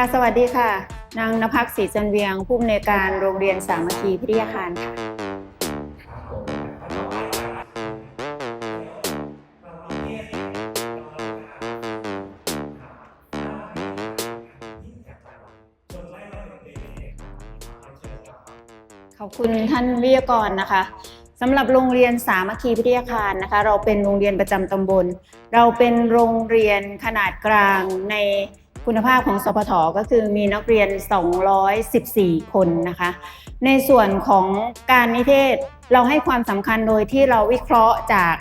ค่ะสวัสดีค่ะ นางนภักศรีจันเวียง ผู้อำนวยการโรงเรียนสามัคคีพิทยาคารค่ะขอบคุณท่านวิทยากรนะคะสำหรับโรงเรียนสามัคคีพิทยาคารนะคะ เราเป็นโรงเรียนประจำตำบล เราเป็นโรงเรียนขนาดกลางใน คุณภาพของสพทก็คือมีนักเรียน 214 คนนะคะ ในส่วนของการนิเทศเราให้ความสำคัญโดยที่เราวิเคราะห์จาก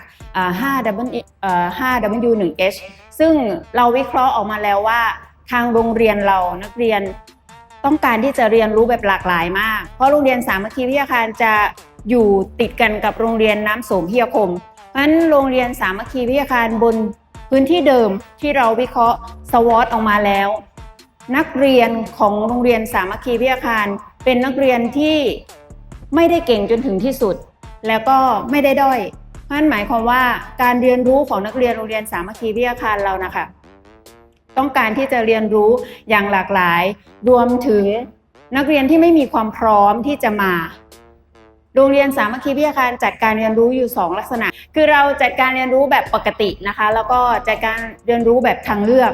5W1H ซึ่งเราวิเคราะห์ออกมาแล้วว่า ทางโรงเรียนเรานักเรียนต้องการที่จะเรียนรู้แบบหลากหลายมาก เพราะโรงเรียนสามัคคีวิทยาคารจะอยู่ติดกันกับโรงเรียนน้ำโสมพิทยาคมเพราะฉะนั้นโรงเรียนสามัคคีวิทยาคารบน พื้นที่เดิมที่เราวิเคราะห์สวอตออกมาแล้ว นักเรียนของโรงเรียนสามัคคีวิทยาคาร เป็นนักเรียนที่ไม่ได้เก่งจนถึงที่สุด แล้วก็ไม่ได้ด้อยเพราะนั้นหมายความว่าการเรียนรู้ของนักเรียนโรงเรียนสามัคคีวิทยาคารเรานะคะต้องการที่จะเรียนรู้อย่างหลากหลาย รวมถึงนักเรียนที่ไม่มีความพร้อมที่จะมา โรงเรียนสามัคคีวิทยาคารจัดการเรียนรู้อยู่ 2 ลักษณะ คือเราจัดการเรียนรู้แบบปกตินะคะ แล้วก็จัดการเรียนรู้แบบทางเลือก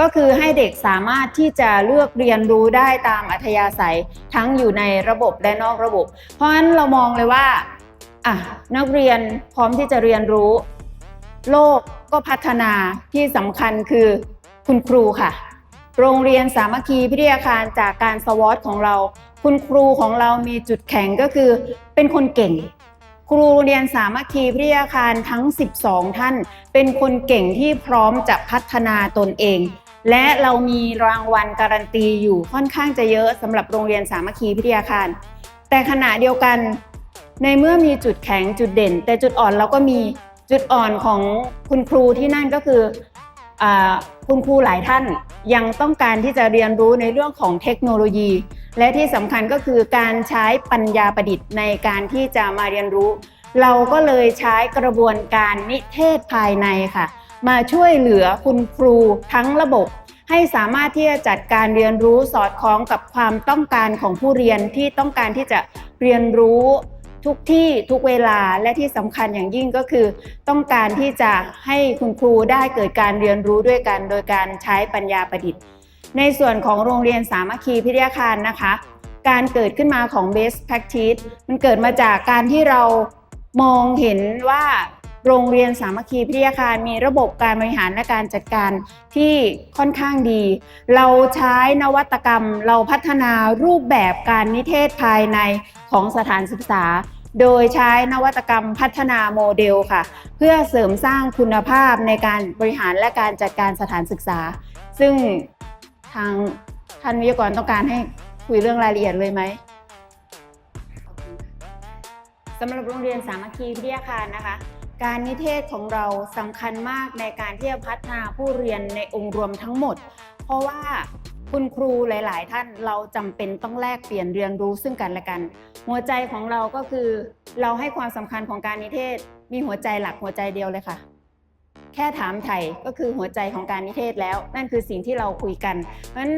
ก็คือให้เด็กสามารถที่จะเลือกเรียนรู้ได้ตามอัธยาศัยทั้งอยู่ในระบบและนอกระบบ เพราะฉะนั้นเรามองเลยว่าอะนักเรียนพร้อมที่จะเรียนรู้ โลกก็พัฒนาที่สำคัญคือคุณครูค่ะ โรงเรียนสามัคคีพิทยาคารจากการสวอตของเรา คุณครูของเรามีจุดแข็งก็คือเป็นคนเก่ง ครูโรงเรียนสามัคคีพิทยาคารทั้ง 12 ท่าน เป็นคนเก่งที่พร้อมจะพัฒนาตนเอง และเรามีรางวัลการันตีอยู่ค่อนข้างจะเยอะสำหรับโรงเรียนสามัคคีพิทยาคาร แต่ขณะเดียวกัน ในเมื่อมีจุดแข็งจุดเด่น แต่จุดอ่อนเราก็มีจุดอ่อนของคุณครูที่นั่นก็คือ คุณครูหลายท่านยังต้องการที่จะเรียนรู้ในเรื่องของเทคโนโลยี และที่สำคัญก็คือการใช้ปัญญาประดิษฐ์ในการที่จะมาเรียนรู้ เราก็เลยใช้กระบวนการนิเทศภายในค่ะ มาช่วยเหลือคุณครูทั้งระบบ ให้สามารถที่จะจัดการเรียนรู้สอดคล้องกับความต้องการของผู้เรียนที่ต้องการที่จะเรียนรู้ ทุกที่ทุกเวลาและที่สำคัญอย่างยิ่งก็คือ ต้องการที่จะให้คุณครูได้เกิดการเรียนรู้ด้วยกัน โดยการใช้ปัญญาประดิษฐ์ ในส่วนของโรงเรียนสามัคคีพิทยาคารนะคะ การเกิดขึ้นมาของ best practice มันเกิดมาจากการที่เรามองเห็นว่า โรงเรียนสามัคคีพิทยาคารมีระบบการบริหารและการจัดการที่ค่อนข้างดี เราใช้นวัตกรรม เราพัฒนารูปแบบการนิเทศภายในของสถานศึกษา โดยใช้นวัตกรรมพัฒนาโมเดลค่ะ เพื่อเสริมสร้างคุณภาพในการบริหารและการจัดการสถานศึกษา ซึ่งทางท่านวิทยากรต้องการให้คุยเรื่องรายละเอียดเลยไหมสำหรับโรงเรียนสามัคคีพิทยาคารนะคะ การนิเทศของเราสำคัญมากในการที่จะพัฒนาผู้เรียนในองค์รวมทั้งหมด เพราะว่าคุณครูหลาย ๆ ท่านเราจำเป็นต้องแลกเปลี่ยนเรียนรู้ซึ่งกันและกัน หัวใจของเราก็คือ เราให้ความสำคัญของการนิเทศ มีหัวใจหลักหัวใจเดียวเลยค่ะ แค่ถามไถ่ก็คือหัวใจของการนิเทศแล้ว นั่นคือสิ่งที่เราคุยกันเพราะฉะนั้น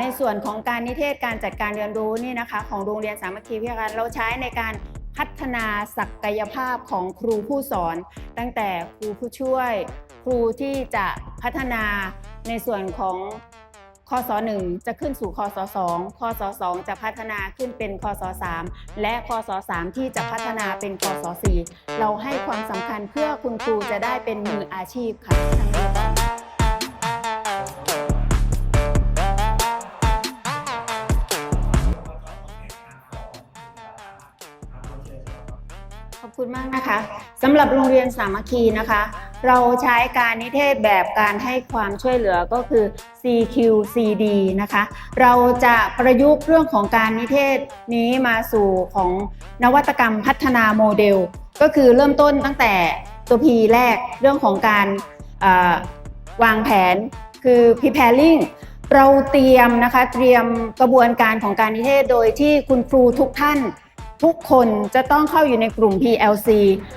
ในส่วนของการนิเทศการจัดการเรียนรู้นี่นะคะ ของโรงเรียนสามัคคีพิทยาการเราใช้ในการ พัฒนาศักยภาพของครูผู้สอน ตั้งแต่ครูผู้ช่วย ครูที่จะพัฒนาในส่วนของคศ1จะขึ้นสู่คศ2คศ2จะพัฒนาขึ้นเป็นคศ3และคศ3ที่จะพัฒนาเป็นคศ4เราให้ความสำคัญเพื่อคุณครูจะได้เป็นมืออาชีพค่ะ คุณมากนะคะสำหรับโรงเรียนสามัคคีนะคะ เราใช้การนิเทศแบบการให้ความช่วยเหลือก็คือ CQCD นะคะ เราจะประยุกต์เรื่องของการนิเทศนี้มาสู่ของนวัตกรรมพัฒนาโมเดล ก็คือเริ่มต้นตั้งแต่ตัว P แรกเรื่องของการวางแผนคือ preparing เราเตรียมนะคะเตรียมกระบวนการของการนิเทศโดยที่คุณครูทุกท่าน ทุกคนจะต้องเข้าอยู่ในกลุ่ม PLC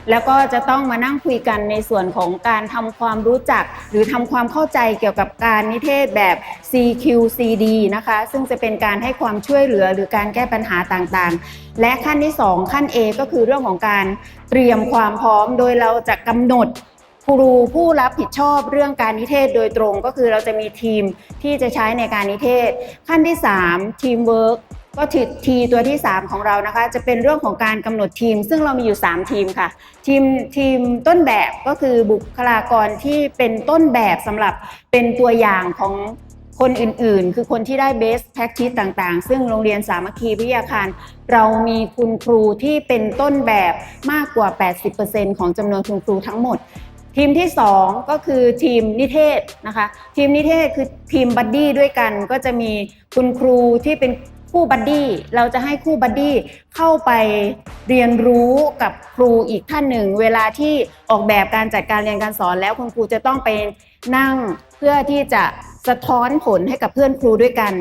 แล้วก็จะต้องมานั่งคุยกันในส่วนของการทำความรู้จัก หรือทำความเข้าใจเกี่ยวกับการนิเทศแบบ CQCD นะคะ ซึ่งจะเป็นการให้ความช่วยเหลือหรือการแก้ปัญหาต่างๆ และขั้นที่ 2 ขั้น A ก็คือเรื่องของการเตรียมความพร้อม โดยเราจะกำหนดครูผู้รับผิดชอบเรื่องการนิเทศโดยตรง ก็คือเราจะมีทีมที่จะใช้ในการนิเทศ ขั้นที่ 3 ทีมเวิร์ก ก็ถือทีตัวที่ 3 ของเรานะคะ จะเป็นเรื่องของการกำหนดทีม ซึ่งเรามีอยู่ 3 ทีมค่ะ ทีมทีมต้นแบบก็คือบุคลากรที่เป็นต้นแบบสำหรับเป็นตัวอย่างของคนอื่นๆ คือคนที่ได้ best practice ต่างๆ ซึ่งโรงเรียนสามัคคีวิทยาคาร เรามีคุณครูที่เป็นต้นแบบมากกว่า 80%ของจำนวนคุณครูทั้งหมด ทีมที่ 2 ก็คือทีมนิเทศนะคะ ทีมนิเทศคือทีมบัดดี้ด้วยกัน ก็จะมีคุณครูที่เป็น คู่บัดดี้เราจะให้คู่บัดดี้เข้าไปเรียนรู้กับครูอีกท่านหนึ่ง เวลาที่ออกแบบการจัดการเรียนการสอนแล้วคุณครูจะต้องไปนั่งเพื่อที่จะสะท้อนผลให้กับเพื่อนครูด้วยกัน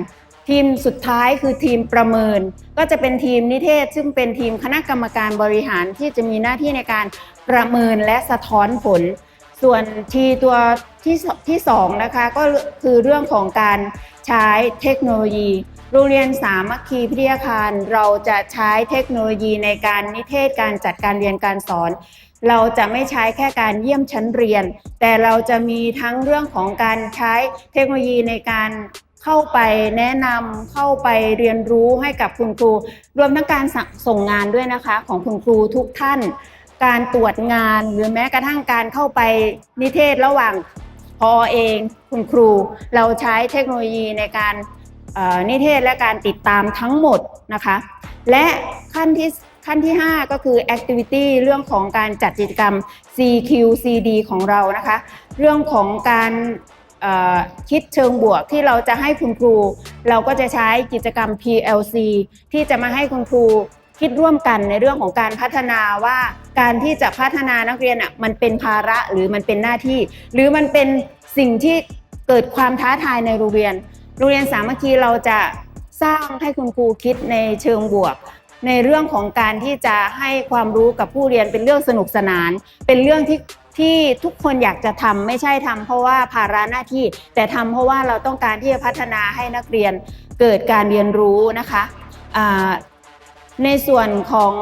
ทีมสุดท้ายคือทีมประเมิน ก็จะเป็นทีมนิเทศ ซึ่งเป็นทีมคณะกรรมการบริหารที่จะมีหน้าที่ในการประเมินและสะท้อนผล ส่วนทีตัวที่ที่สองนะคะก็คือเรื่องของการ ใช้เทคโนโลยี โรงเรียนสามัคคีพิทยาคารเราจะใช้เทคโนโลยีในการนิเทศการจัดการเรียนการสอน เราจะไม่ใช้แค่การเยี่ยมชั้นเรียน แต่เราจะมีทั้งเรื่องของการใช้เทคโนโลยีในการเข้าไปแนะนำเข้าไปเรียนรู้ให้กับคุณครู รวมทั้งการสส่งงานด้วยนะคะของคุณครูทุกท่าน การตรวจงานหรือแม้กระทั่งการเข้าไปนิเทศระหว่าง อเองคุณครู เราใช้เทคโนโลยีในการนิเทศและการติดตามทั้งหมดนะคะ และขั้นที่ขั้นที่ 5 ก็คือ activity เรื่องของการจัดกิจกรรม CQCD ของเรานะคะ เรื่องของการคิดเชิงบวกที่เราจะให้คุณครู เราก็จะใช้กิจกรรม PLC ที่จะมาให้คุณครูคิดร่วมกันในเรื่องของการพัฒนาว่า การที่จะพัฒนานักเรียนอะมันเป็นภาระหรือมันเป็นหน้าที่ หรือมันเป็นสิ่งที่เกิดความท้าทายในโรงเรียน โรงเรียนสามัคคีเราจะสร้างให้คุณครูคิดในเชิงบวก ในเรื่องของการที่จะให้ความรู้กับผู้เรียนเป็นเรื่องสนุกสนาน เป็นเรื่องที่ที่ทุกคนอยากจะทำไม่ใช่ทำเพราะว่าภาระหน้าที่ แต่ทำเพราะว่าเราต้องการที่จะพัฒนาให้นักเรียนเกิดการเรียนรู้นะคะในส่วนของ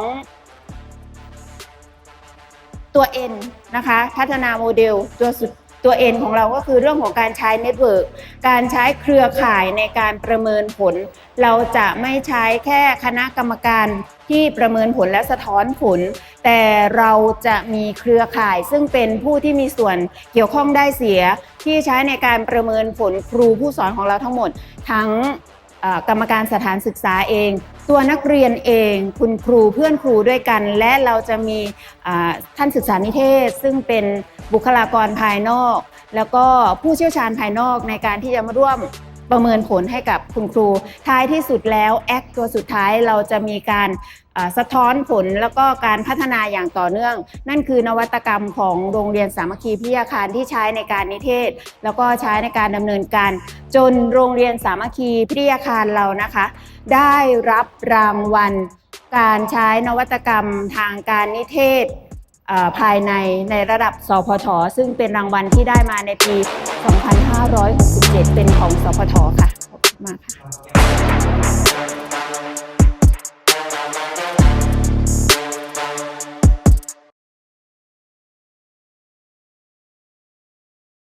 ตัว N นะคะ พัฒนาโมเดลตัวสุดตัว N ของเราก็คือเรื่องของการใช้เน็ตเวิร์กการใช้เครือข่ายในการประเมินผล เราจะไม่ใช้แค่คณะกรรมการที่ประเมินผลและสะท้อนผล แต่เราจะมีเครือข่ายซึ่งเป็นผู้ที่มีส่วนเกี่ยวข้องได้เสีย ที่ใช้ในการประเมินผลครูผู้สอนของเราทั้งหมด ทั้งกรรมการสถานศึกษาเอง ตัวนักเรียนเองคุณครูเพื่อนครูด้วยกัน และเราจะมีท่านศึกษานิเทศ ซึ่งเป็นบุคลากรภายนอก แล้วก็ผู้เชี่ยวชาญภายนอกในการที่จะมาร่วม ประเมินผลให้กับคุณครู ท้ายที่สุดแล้วแอคตัวสุดท้ายเราจะมีการสะท้อนผลแล้วก็การพัฒนาอย่างต่อเนื่อง นั่นคือนวัตกรรมของโรงเรียนสามัคคีพิทยาคารที่ใช้ในการนิเทศ แล้วก็ใช้ในการดำเนินการ จนโรงเรียนสามัคคีพิทยาคารเรานะคะ ได้รับรางวัล การใช้นวัตกรรมทางการนิเทศ ภายในในระดับสพทซึ่งเป็นรางวัลที่ได้มาในปี 2567 เป็นของสพทค่ะ ขอบคุณมากค่ะ